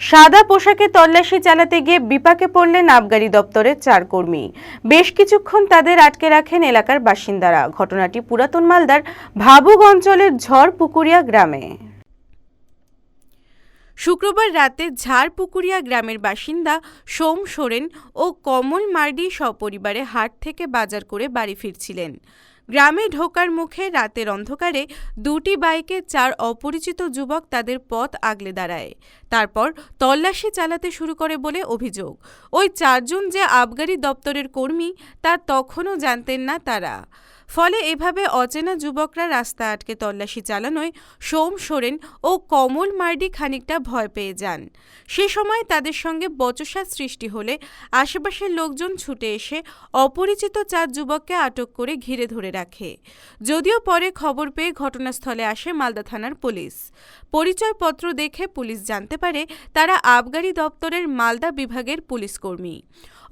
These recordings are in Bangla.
সাদা পোশাকে তল্লাশি চালাতে গিয়ে বিপাকে পড়লেন আবগারি দপ্তরের চার কর্মী। বেশ কিছুক্ষণ তাদের আটকে রাখেন এলাকার বাসিন্দারা। ঘটনাটি পুরাতন মালদার ভাবুক অঞ্চলের ঝড় পুকুরিয়া গ্রামে। শুক্রবার রাতে ঝাড়পুকুরিয়া গ্রামের বাসিন্দা সোম সোরেন ও কমল মার্ডি সপরিবারে হাট থেকে বাজার করে বাড়ি ফিরছিলেন। গ্রামে ঢোকার মুখে রাতের অন্ধকারে দুটি বাইকে চার অপরিচিত যুবক তাদের পথ আগলে দাঁড়ায়। তারপর তল্লাশি চালাতে শুরু করে বলে অভিযোগ। ওই চারজন যে আবগারি দপ্তরের কর্মী, তা তখনও জানতেন না তারা। ফলে এভাবে অচেনা যুবকরা রাস্তা আটকে তল্লাশি চালানোয় সোম সোরেন ও কমল মার্ডি খানিকটা ভয় পেয়ে যান। সে সময় তাদের সঙ্গে বচসা সৃষ্টি হলে আশেপাশের লোকজন ছুটে এসে অপরিচিত চার যুবককে আটক করে ঘিরে ধরে রাখে। যদিও পরে খবর পেয়ে ঘটনাস্থলে আসে মালদা থানার পুলিশ। পরিচয়পত্র দেখে পুলিশ জানতে পারে তারা আবগারি দপ্তরের মালদা বিভাগের পুলিশ কর্মী।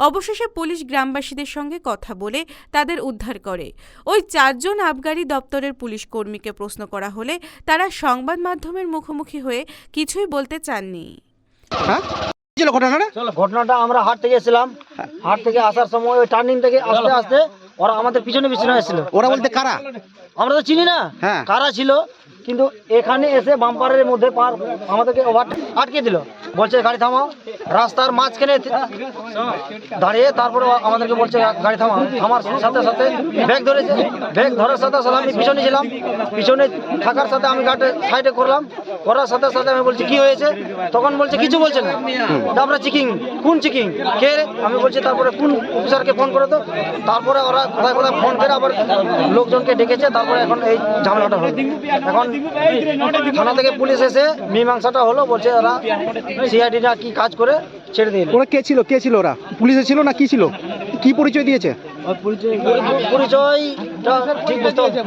অবশেষে পুলিশ গ্রামবাসীদের সঙ্গে কথা বলে তাদের উদ্ধার করে। ওই চারজন আবগারি দপ্তরের পুলিশ কর্মীকে প্রশ্ন করা হলে তারা সংবাদ মাধ্যমের মুখোমুখি হয়ে কিছুই বলতে চাননি। হ্যাঁ? ছিল ঘটনাটা? ঘটনাটা আমরা হাট থেকে এসেছিলাম। হাট থেকে আসার সময় ওই টার্নিং থেকে আস্তে আস্তে ওরা আমাদের পিছনে পিছনে এসেছিল। ওরা বলতে কারা? আমরা তো চিনি না হ্যাঁ। কারা ছিল কিন্তু এখানে এসে বাম্পারের মধ্যে পার আমাদেরকে ওভার আটকে দিল। বলছে, গাড়ি থামাও। রাস্তার মাঝখানে দাঁড়িয়ে তারপরে আমাদেরকে বলছে, গাড়ি থামাও। আমার সাথে সাথে ব্যাগ ধরেছে। ব্যাগ ধরার সাথে সাথে আমি পিছনে ছিলাম। পিছনে থাকার সাথে আমি গাড়ি সাইডে করলাম। করার সাথে সাথে আমি বলছি, কি হয়েছে? তখন বলছে, কিছু বলছে না। তারপরে চেকিং কোন চেকিং কে? আমি বলছি, তারপরে কোন অফিসারকে ফোন করে তো? তারপরে ওরা কোথায় কোথায় ফোন করে, আবার লোকজনকে ডেকেছে। তারপরে এখন এই ঝামেলাটা হলো। এখন থানা থেকে পুলিশ এসে মীমাংসাটা হলো। বলছে ওরা সিআইডিরা কি কাজ করে ছেড়ে দিয়ে ওরা কে ছিল? কে ছিল ওরা? পুলিশে ছিল না কি ছিল? কি পরিচয় দিয়েছে? পরিচয়টা ঠিক বুঝতে পারছি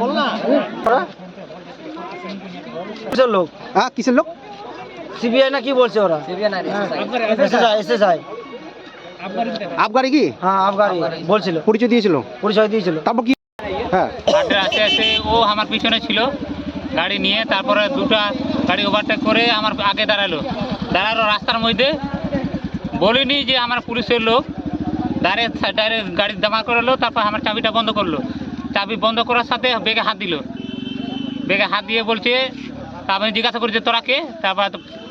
ওরা? কিসের লোক? হ্যাঁ কিসের লোক? সিবিআই না কি বলছে ওরা? এসএসআই। আবগারি কি? হ্যাঁ আফগানি বলছিল। পরিচয় দিয়েছিল? পরিচয় দিয়েছিল। তারপর কি হ্যাঁ। হাটে আসতে আসতে ও আমার পিছনে ছিল। গাড়ি নিয়ে তারপরে দুটা গাড়ি ওভারটেক করে আমার আগে দাঁড়াল। দাঁড়াল রাস্তার মধ্যে। বলিনি যে আমার পুলিশের লোক। দাঁড়িয়ে ডাইরেক্ট গাড়ি দামা করল তারপর আমার চাবিটা বন্ধ করল। চাবি বন্ধ করার সাথে বেগে হাত দিল। বেগে হাত দিয়ে বলছে তারপর জিজ্ঞাসা করছি তোরা কে? তারপর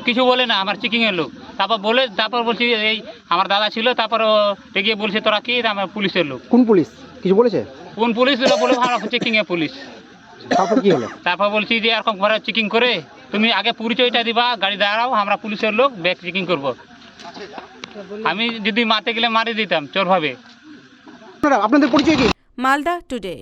কিছু বলে না আমার চেকিংয়ের লোক। তারপর বলে তারপর বলছি এই আমার দাদা ছিল। তারপর এগিয়ে বলছে তোরা কি? আমার পুলিশের লোক। কোন পুলিশ? কিছু বলেছে? কোন পুলিশ? বলে আমরা চেকিংয়ে পুলিশ। তারপর কি হলো? তারপর বলছি যে এরকম ঘরে চেকিং করে তুমি আগে পরিচয়টা দিবা গাড়ি দাঁড়াও আমরা পুলিশের লোক ব্যাগ চেকিং করব। আমি যদি মারতে গেলে মারি দিতাম চোর ভাবে আপনাদের পরিচয় কি? মালদা টুডে।